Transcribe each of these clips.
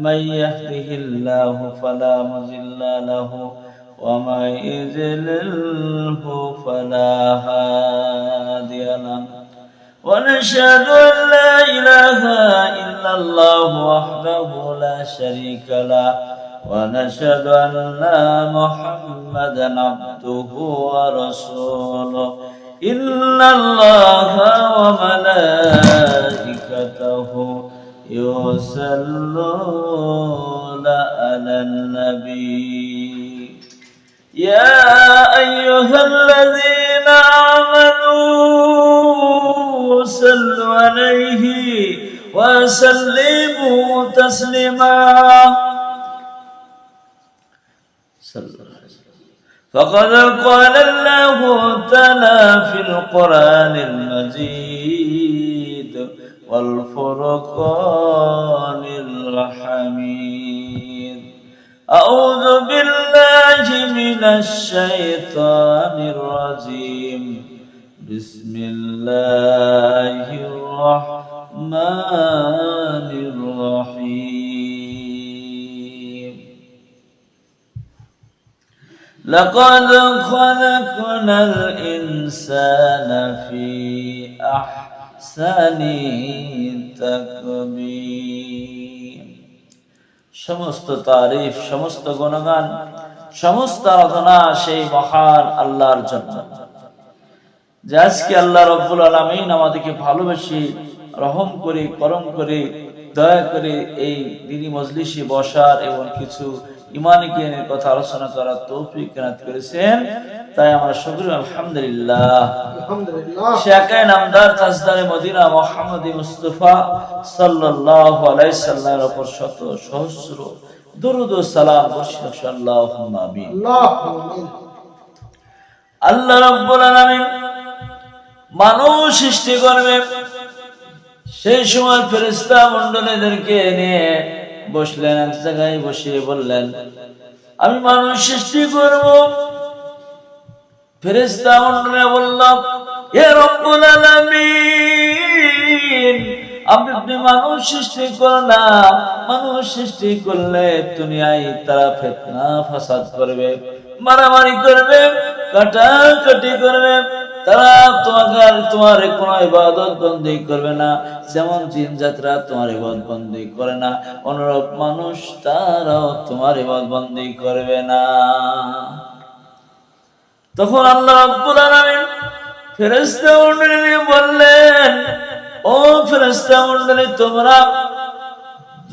من يهده الله فلا مضل له ومن يضلله فلا هادي له. ونشهد أن لا إله إلا الله وحده لا شريك له ونشهد أن محمدا عبده ورسوله. إن الله وملائكته يصلون على النبي. يا أيها الذين آمنوا صلوا عليه وسلموا تسليما. فقد قال الله تعالى في القرآن المجيد. والفرقان الحميد. أعوذ بالله من الشيطان الرجيم. بسم الله الرحمن الرحيم. لقد خلقنا الإنسان في أحسن تقويم সমস্ত তারিফ সমস্ত গুণগান সমস্ত আরাধনা সেই মহান আল্লাহর জন্য যে আজকে আল্লাহ রব্বুল আলমিন আমাদেরকে ভালোবেসে রহম করে করম করে দয়া করে এই দিনী মজলিসে বসার এবং কিছু ইমানি জ্ঞানের কথা আলোচনা করার তৌফিক কেনাত করেছেন তাই আমরা শুকর আলহামদুলিল্লাহ। আলহামদুলিল্লাহ। নামদার তাজদারে মদিনা মোহাম্মদ মুস্তফা সাল্লাল্লাহু আলাইহি সাল্লামের উপর শত সহস্র দরুদ ও সালাম বর্ষিত আল্লাহুম্মা আল্লাহ আমিন। আল্লাহ রাব্বুল আলামিন মানুষ সৃষ্টি করবে। সেই সময় ফেরেশতা মণ্ডলীদেরকে নিয়ে বসলেন এক জায়গায় বসিয়ে বললেন আমি মানুষ সৃষ্টি করব। ফেরেশতা মণ্ডলী বলল হে রব্বুল আলামিন, আপনি মানুষ সৃষ্টি মানুষ সৃষ্টি করলে দুনিয়ায় তারা ফেতনা, ফাসাদ করবে, মারামারি করবে, কাটাকাটি করবে, তারা তোমাকে আর তোমার কোন ইবাদত বন্দি করবে না, যেমন জিন যাত্রা তোমার ইবাদত বন্দি করে না, অনুরূপ মানুষ তারাও তোমার ইবাদত বন্দি করবে না। তখন আল্লাহ রাব্বুল আলামিন ফেরেশতা মণ্ডলী বললেন, ও ফেরেশতা মণ্ডলী তোমরা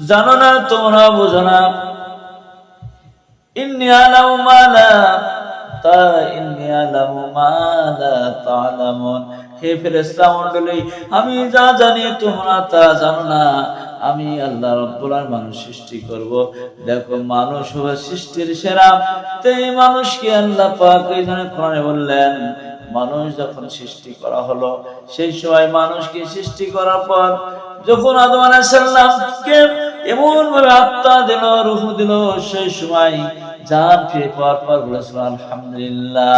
জানো না, তোমরা বুঝো না। আমি যা জানি তোমরা তা জানো না। আমি আল্লাহ রব্বুল আলামিন মানুষ সৃষ্টি করব। দেখো, মানুষ হবে সৃষ্টির সেরা। তো এই মানুষকে আল্লাহ পাক এই জন্য কোরআনে বললেন, মানুষ যখন সৃষ্টি করা হলো, সেই সময় মানুষকে সৃষ্টি করার পর যখন আদম আলাইসাল্লামকে এমন ভাবে আত্মা দিল, রুহ দিল, সেই সময় জান ফিরে পাওয়ার পর বলেছিল আলহামদুলিল্লাহ।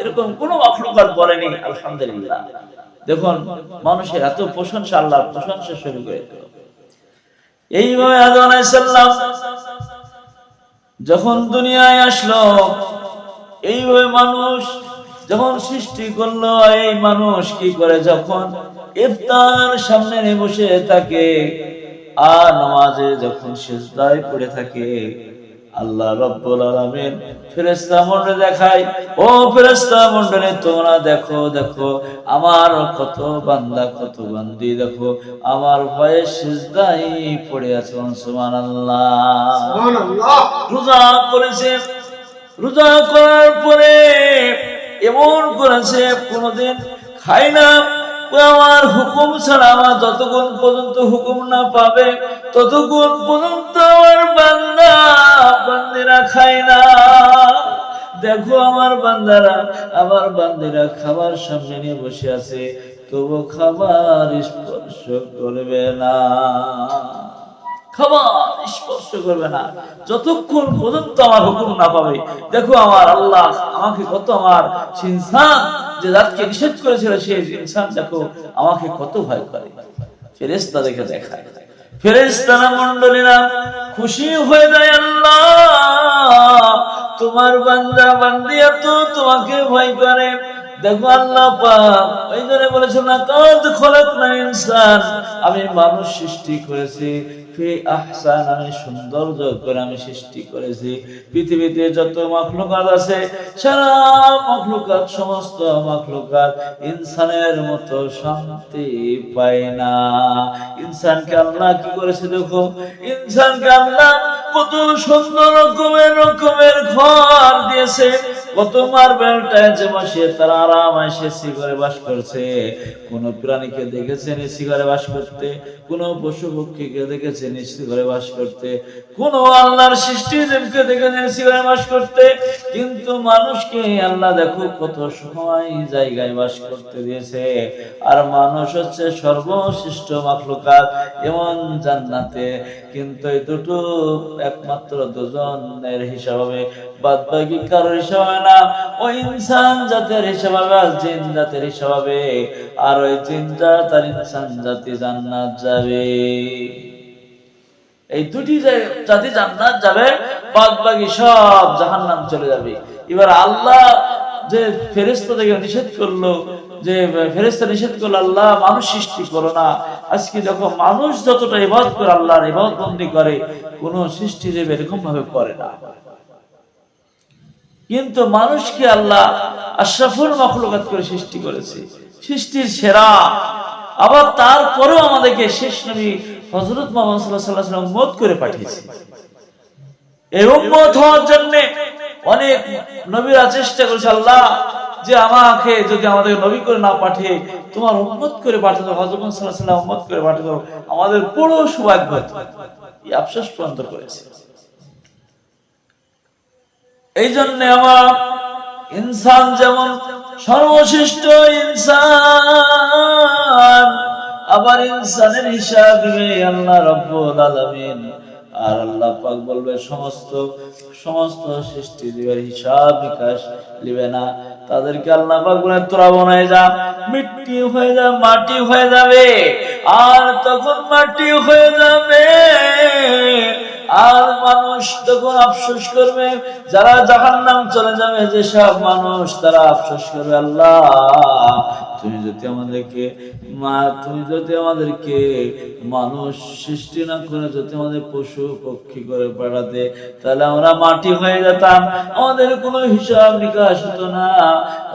এরকম কোন মখলুকাত বলেনি, আলহামদুলিল্লাহ। দেখুন, মানুষের এত প্রশংসা আল্লাহর প্রশংসা শুরু করে এইভাবে যখন দুনিয়ায় আসলো, এইভাবে মানুষ যখন সৃষ্টি করল, এই মানুষ কি করে যখন ইফতার সামনে বসে থাকে আর নামাজে যখন সেজদায় পড়ে থাকে আল্লাহ রব্বুল আলামিন ফেরেশতা মণ্ডলী দেখায় ও ফেরেশতা মণ্ডলী তোমরা দেখো দেখো আমার কত বান্দা কত বান্দি দেখো আমার ভয়ে সেজদায় পড়ে আছে সুবহানাল্লাহ। সুবহানাল্লাহ। রোজা করেছে রোজা করার পরে এমন করেছে কোনোদিন খাই না। আমার হুকুম ছাড়া আমার যতক্ষণ পর্যন্ত হুকুম না পাবে, ততক্ষণ পর্যন্ত আমার বান্দা বান্দিরা খায় না। দেখো আমার বান্দারা, আমার বান্দিরা খাবার সামনে নিয়ে বসে আছে, তবু খাবার স্পর্শ করবে না। খাবার স্পর্শ করবে না। যতক্ষণ পর্যন্ত আমার হুকুম না পাবে, দেখো আমার আল্লাহ আমাকে কত আমার সে ইনসান যে রাতকে নিষেধ করেছিল সে ইনসান দেখো আমাকে কত ভয় করে। ফেরেস্তা দেখে দেখায়। ফেরেস্তারা মন্ডলীরা খুশি হয়ে যায় আল্লাহ। তোমার বান্দা বান্দিয়া তো তোমাকে ভয় করে। দেখো আল্লাহ পাক, ওই জন্য বলেছে না কাদ খলাক না ইনসান। আমি মানুষ সৃষ্টি করেছি, ফি আহসান, আমি করে আমি সৃষ্টি করেছি। পৃথিবীতে যত মাখলুকাত আছে, সারা মাখলুকাত, সমস্ত মাখলুকাত ইনসানের মতো শান্তি পায় না। ইনসানকে আল্লাহ কি করেছে দেখো? ইনসানকে আল্লাহ কত সুন্দর রকমের রকমের ঘর দিয়েছে। বসে তারা ঘরে বাস করছে। কোন প্রাণীকে দেখেছেন ঘরে বাস করতে? কোন পশু পক্ষীকে দেখেছেন ঘরে বাস করতে? কোন আল্লাহর সৃষ্টি দেখেছেন ঘরে বাস করতে? কিন্তু মানুষকে আল্লাহ দেখো কত সময় জায়গায় বাস করতে দিয়েছে। আর মানুষ হচ্ছে সর্বশ্রেষ্ঠ মাখলুকাত, এমন জান্নাতে। কিন্তু এই দুটো একমাত্র দুজনের হিসাবে বাদ বাকি কারোর হিসাব না। ইনসান জাতের হিসাব জিন জাতের হিসাব। আর ওই ইনসান জাতি জান্নাত যাবে। এই দুটি জাতি জান্নাত যাবে বাদ বাকি সব চলে যাবে। এবার আল্লাহ যে ফেরেস্তা থেকে নিষেধ করল, যে ফেরেস্তা নিষেধ করল, আল্লাহ মানুষ সৃষ্টি করো না। আজকে দেখো মানুষ যতটা ইবাদ করে, আল্লাহর ইবাদ বন্দি করে, কোন সৃষ্টি যে এরকম ভাবে করে না। কিন্তু মানুষকে আল্লাহ আশরাফুল মখলুকাত করে সৃষ্টি করেছে। সৃষ্টির সেরা। আবার তারপরেও আমাদেরকে শেষ নবী হজরত মোহাম্মদ উম্মত করে পাঠিয়েছে। হওয়ার জন্য অনেক নবীরা চেষ্টা করেছে, আল্লাহ, যে আমাকে যদি আমাদের নবী করে না পাঠিয়ে তোমার উম্মত করে দাও হজরত সাল্লাহ উম্মত করে দাও আমাদের পুরো সৌভাগ্য আফসোস পর্যন্ত করেছে। এই জন্য আমার ইনসান যেমন সর্বশ্রেষ্ঠ ইনসান, আবার ইনসানের হিসাব দিবে আল্লাহ রব্বুল আলামিন। আর আল্লাহ পাক বলবে, সমস্ত সমস্ত সৃষ্টি জীবের হিসাব বিকাশ লিবে না। তাদেরকে আল্লাহ পাক বলে, তোরা বনায় যা, মিট্টি হয়ে যা, মাটি হয়ে যাবে। আর তখন মাটি হয়ে যাবে। আর মানুষ তখন আফসোস করবে, যারা জাহান নাম চলে যাবে যেসব মানুষ তারা আফসোস করবে, আল্লাহ, তুমি যদি আমাদেরকে মা, তুমি যদি আমাদেরকে মানুষ সৃষ্টি না করে, যদি আমাদের পশু পক্ষী করে পাঠাতে, তাহলে আমরা মাটি হয়ে যেতাম। আমাদের কোনো হিসাব নিকাশ হতো না।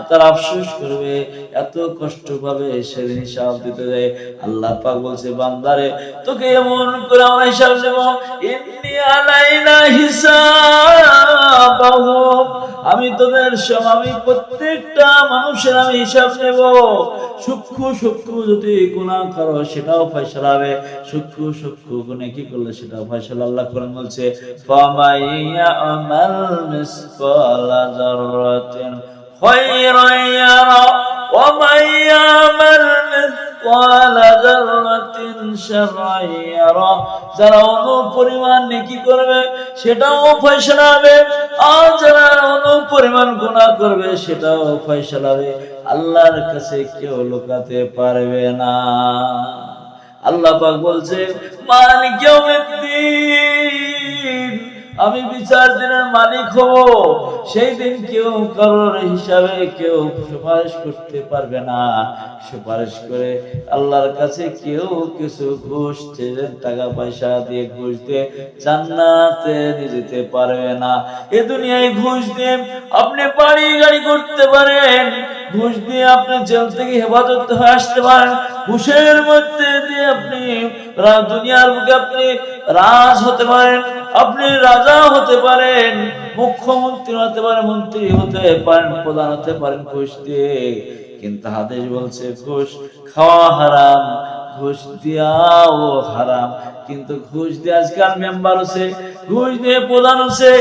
তারা আফসোস করবে, এত কষ্ট পাবে সেদিন হিসাব দিতে যায় আল্লাহ পাক বলছে বান্দারে, তোকে এমন করে আমরা হিসাব দেবো এমনি আলাইনা হিসাব আমি তোদের সব, আমি প্রত্যেকটা মানুষের আমি হিসাব নেব। সূক্ষ্ম সূক্ষ্ম যদি গুণা করো, সেটাও ফয়সালা হবে। সূক্ষ্ম সূক্ষ্ম গুণে কি করলে সেটাও ফয়সালা? আল্লাহ কোরআন বলছে ফামাইয়া আমাল মিসকালা ইয়ারা ওয়া মাইয়ামাল যাররাতিন শাররান ইয়ারা যারা অনু পরিমাণ নেকি করবে, সেটাও ফয়সালা হবে আর যারা অনু পরিমাণ গুনাহ করবে, সেটাও ফয়সালা হবে আল্লাহর কাছে কেউ লুকাতে পারবে না। আল্লাহ পাক বলছে, মালিক ইয়াউমিদ্দিন আমি বিচার দিনের মালিক হব। সেই দিন কেউ কারোর হিসাবে কেউ সুপারিশ করতে পারবে না। সুপারিশ করে আল্লাহর কাছে কেউ কিছু ঘুষ টাকা পয়সা দিয়ে ঘুষ দিয়ে জান্নাতে যেতে পারবে না। এ দুনিয়ায় ঘুষ দিয়ে আপনি বাড়ি গাড়ি করতে পারেন। ঘুষ দিয়ে আপনি জেল থেকে হেফাজত হয়ে আসতে পারেন। ঘুষের মধ্যে দিয়ে আপনি দুনিয়ার বুকে আপনি রাজ হতে পারেন, আপনি রাজা হতে পারেন, মুখ্যমন্ত্রী হতে পারেন, মন্ত্রী হতে পারেন, প্রধান হতে পারেন ঘুষ দিয়ে। কিন্তু হাদিস বলছে, ঘুষ খাওয়া হারাম, ঘুষ দিয়াও হারাম। কিন্তু ঘুষ দিয়ে আজকাল মেম্বার হচ্ছে, ঘুষ দিয়ে প্রধান হচ্ছে,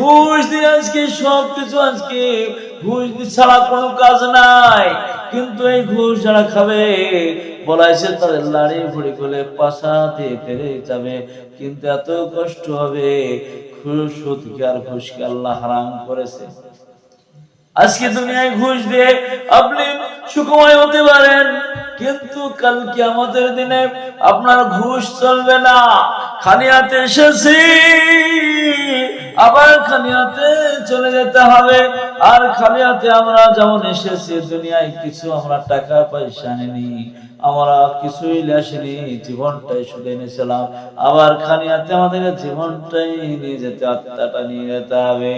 ঘুষ দিয়ে আজকে সব কিছু আজকে ঘুষ ছাড়া কোনো কাজ নাই। কিন্তু এই ঘুষ যারা খাবে বলাইছে তাদের লাড়ি ভুড়ি করে পাশা দিয়ে ফেলে যাবে। কিন্তু এত কষ্ট হবে আর ঘুষকে আল্লাহ হারাম করেছে। আজকে দুনিয়ায় ঘুষ দিয়ে আপনি সুখময় হতে পারেন, কিন্তু কালকে আমাদের দিনে আপনার ঘুষ চলবে না। খালি হাতে এসেছি, আবার খালি হাতে চলে যেতে হবে। আর খালি হাতে আমরা যেমন এসেছি, দুনিয়ায় কিছু আমরা টাকা পয়সা আনিনি আমরা কিছুই আসিনি জীবনটাই শুধু এনেছিলাম। আবার খালি হাতে আমাদের জীবনটাই নিয়ে যেতে, আত্মাটা নিয়ে যেতে হবে।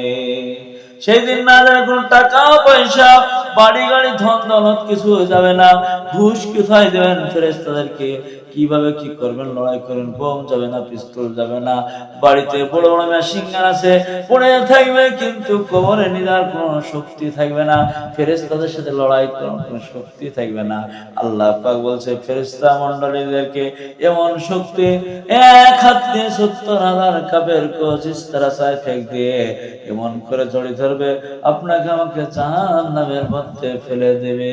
সেই দিন না যায় কোনো টাকা, পয়সা, বাড়ি গাড়ি, ধন দৌলত কিছু হয়ে যাবে না। ঘুষ কোথায় দেবেন ফেরেস্তাদেরকে কীভাবে কি করবেন? লড়াই করবেন বোম যাবে না, পিস্তল যাবে না, বাড়িতে বড় বড় মেশিন গান আছে, পড়ে থাকবে কিন্তু কবরে নিদার কোনো শক্তি থাকবে না। ফেরেস্তাদের সাথে লড়াই করার কোনো শক্তি থাকবে না। আল্লাহ পাক বলছে ফেরেস্তা মন্ডলীদেরকে এমন শক্তি, এক হাত দিয়ে সত্তর হাজার কাপের কোচিস তারা চায় ফেক দিয়ে, এমন করে জড়ি ধরবে। আপনাকে আমাকে জাহান নামের মধ্যে ফেলে দেবে।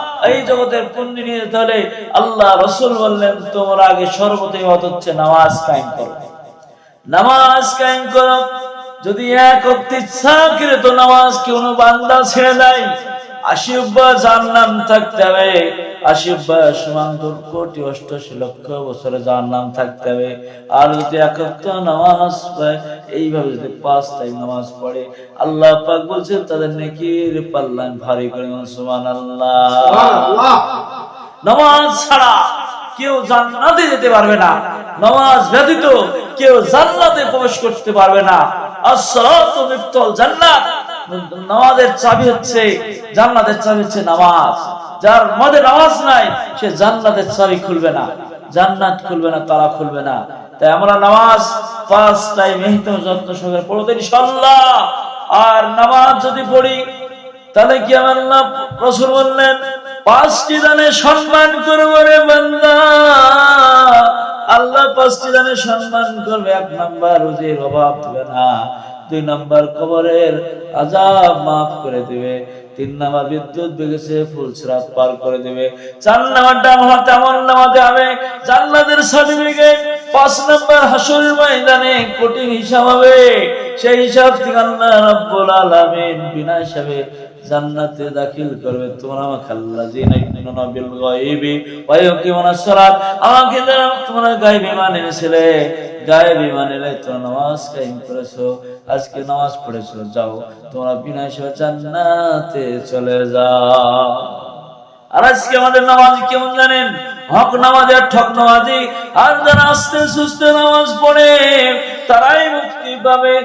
এই জগতের পুঞ্জি নিয়ে যেতে আল্লাহ রসুল বললেন, তোমরা আগে সর্বতই মত হচ্ছে নামাজ কায়েম করো। নামাজ কায়েম করো। যদি এক অক্তি ইচ্ছা করে তো নামাজ কেউ বান্দা ছেড়ে দেয় আশি জাহান্নাম থাকতে হবে। আশি সমান্তর কোটি অষ্টআশি লক্ষ বছরে জাহান্নাম থাকতে হবে। আর যদি একত্র নামাজ পড়ে এইভাবে যদি পাঁচ টাইম নামাজ পড়ে আল্লাহ পাক বলছে তাদের নেকির পাল্লান ভারী করে সুবহানাল্লাহ। নামাজ ছাড়া কেউ জান্নাতে যেতে পারবে না। নামাজ ব্যতীত কেউ জান্নাতে প্রবেশ করতে পারবে না। মিফতাল জান্নাত। নামাজের চাবি হচ্ছে, জান্নাতের চাবি হচ্ছে নামাজ। যার মধ্যে নামাজ নাই, সে জান্নাতের চাবি খুলবে না। জান্নাত খুলবে না তারা খুলবে না। তাই আমরা নামাজ পাঁচ টাইম এহিত যত্ন সহকারে পড়ব তো ইনশাআল্লাহ। আর নামাজ যদি পড়ি, তাহলে কি আমার আল্লাহ রসুল বললেন, পাঁচটি দানে সম্মান করব রে বান্দা। আল্লাহ পাঁচটি দানে সম্মান করবে, এক নাম্বার রুজির অভাব দেবে না। দুই নাম্বার কবরের আজাব মাফ করে দিবে। তিন নাম্বার বিদ্যুৎ বেগেছে ফুল সিরাত পার করে দিবে। চার নাম্বার ডান হাত আমল নামাতে হবে, জান্নাতের সার্টিফিকেট পাঁচ নাম্বার হাসরের ময়দানে কঠিন হিসাব হবে। সেই হিসাব থেকে আল্লাহ রাব্বুল আলামিন বিনা হিসাবে জান্নাতে দাখিল করবে। তোমরা আমাকে আল্লাযিনা ইউমিনুনা বিল গায়বি। ওয়া ইউকিমুনাস সালাত। আমাকে যারা তোমরা গায়বি মানে এনেছিলে। গায়বি মানে এলে তোমরা নামাজ কায়েম করেছ, আজকে নামাজ পড়েছো, যাও, তোমরা বিনা জান্নাতে চলে যাও। আর আজকে আমাদের নামাজ কেমন জানেন? হক নামাজি আর ঠক নামাজি আর যারা আস্তে সুস্থে নামাজ পড়ে, তারাই মুক্তি পাবে।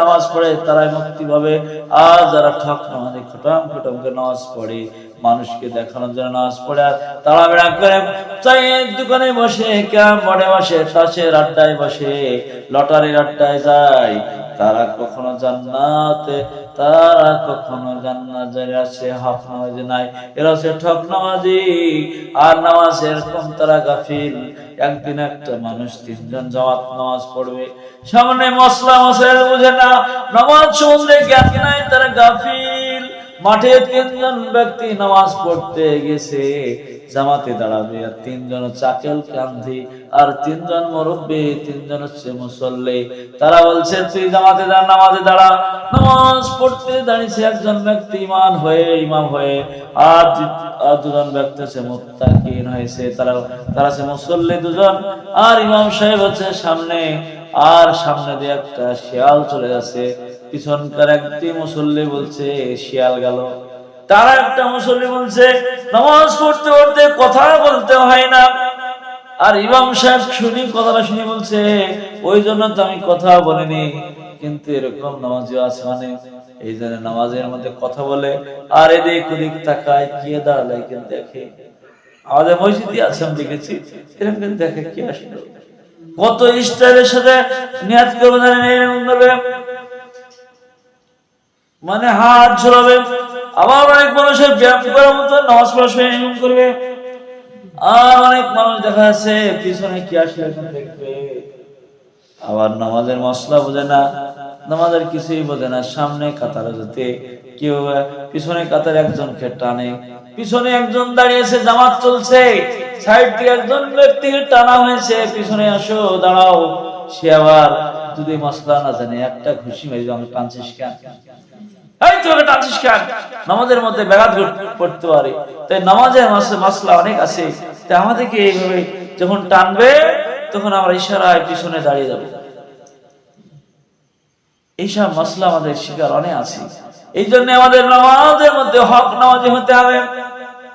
নামাজ পড়ে, তারাই মুক্তি পাবে। আর যারা ঠক নামাজি খটাম খটাম নামাজ পড়ে মানুষকে দেখানোর জন্য নামাজ পড়ে আর তাড়াহুড়া করে চায়ের দোকানে বসে বড়ে বসে, তাসের আড্ডায় বসে, লটারির আড্ডায় যায় তারা কখনো জান্নাতে, তারা কখনো জান্নাত যারা আছে হাফ নামাজি নাই। এরা হচ্ছে ঠক নামাজি, আর নামাজ এরকম তারা গাফিল। একদিন একটা মানুষ তিনজন জামাত নামাজ পড়বে। সামনে মশলা মশাইল বুঝে না, নামাজ সম্বন্ধে জ্ঞান নাই, তারা গাফিল। মাঠে তিনজন ব্যক্তি নামাজ পড়তে গেছে। জামাতে দাঁড়াবে, আর তিনজন চাকেল কান্ধি আর তিনজন মুরব্বী, তিনজন হচ্ছে মুসল্লি। তারা বলছে, তুই জামাতে দাঁড়া, নামাজে দাঁড়া। নামাজ পড়তে দাঁড়িয়েছে একজন ব্যক্তি ইমান হয়ে, ইমাম হয়ে। আর আর দুজন ব্যক্তি হচ্ছে মুত্তাকিন হয়েছে। তারা তারা হচ্ছে মুসল্লি দুজন। আর ইমাম সাহেব হচ্ছে সামনে। আর সামনে দিয়ে একটা শিয়াল চলে যাচ্ছে। পিছনকার একটি মুসল্লি বলছে, শিয়াল গেল। তারা একটা মুসল্লি বলছে, নামাজ পড়তে পড়তে কথা বলতে হয় না। আর ইমাম সাহেব শুনি, কথাটা শুনে বলছে, ওই জন্য তো আমি কথা বলিনি। কিন্তু এরকম নামাজিও আছে মানে এই জন্য নামাজের মধ্যে কথা বলে, আর এদিক ওদিক তাকায় কে দাঁড়ালে কে দেখে আমাদের মসজিদে আছে আমি দেখেছি। এরকম করে দেখে কে আসলো? কত স্টাইলের সাথে নিয়াত করবে এরকম করবে মানে হাত ঝোলাবে। আবার অনেক মানুষের ব্যায়াম করার মতো নামাজ সময় এরকম করবে। আর অনেক মানুষ দেখা যাচ্ছে, পিছনে কি আসলে এখন দেখবে। আবার নামাজের মশলা বোঝে না, নামাজের কিছুই বোঝে না। সামনে কাতারে যেতে কেউ পিছনে কাতার একজনকে টানে। পিছনে একজন দাঁড়িয়েছে, জামাত চলছে। সাইড থেকে একজন ব্যক্তিকে টানা হয়েছে, পিছনে আসো, দাঁড়াও। সে আবার যদি মশলা না জানে, একটা খুশি মেরে আমি টানছিস কেন? নামাজের মধ্যে ব্যাঘাত করতে পারে। তাই নামাজের মাসে মাসলা অনেক আছে। তাই আমাদেরকে এইভাবে যখন টানবে, তখন আমরা পিছনে দাঁড়িয়ে যাব। এইসব মশলা আমাদের শিকার অনেক আছে। এই জন্য আমাদের নামাজের মধ্যে হক নামাজি হতে হবে।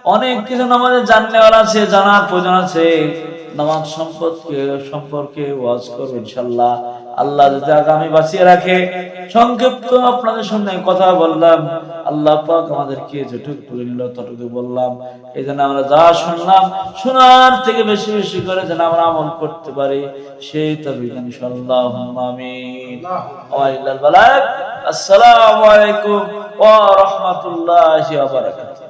অনেক কিছু নামাজে জাননেওয়ালা আছে, জানার প্রয়োজন আছে। নামাজ সম্পর্কে সম্পর্কে ওয়াজ করব ইনশাল্লাহ আল্লাহ যদি আগামী বাঁচিয়ে রাখে, সংক্ষিপ্ত আপনাদের সামনে কথা বললাম। আল্লাহ পাক আমাদেরকে যেটুকু তুলে নিল তটুকু বললাম। এই জন্য আমরা যা শুনলাম, শোনার থেকে বেশি বেশি করে যেন আমরা আমল করতে পারি। সেই তবে ইনশাল্লাহ আমিন। আসসালামু আলাইকুম ওয়া রাহমাতুল্লাহি ওয়া বারাকাতুহু।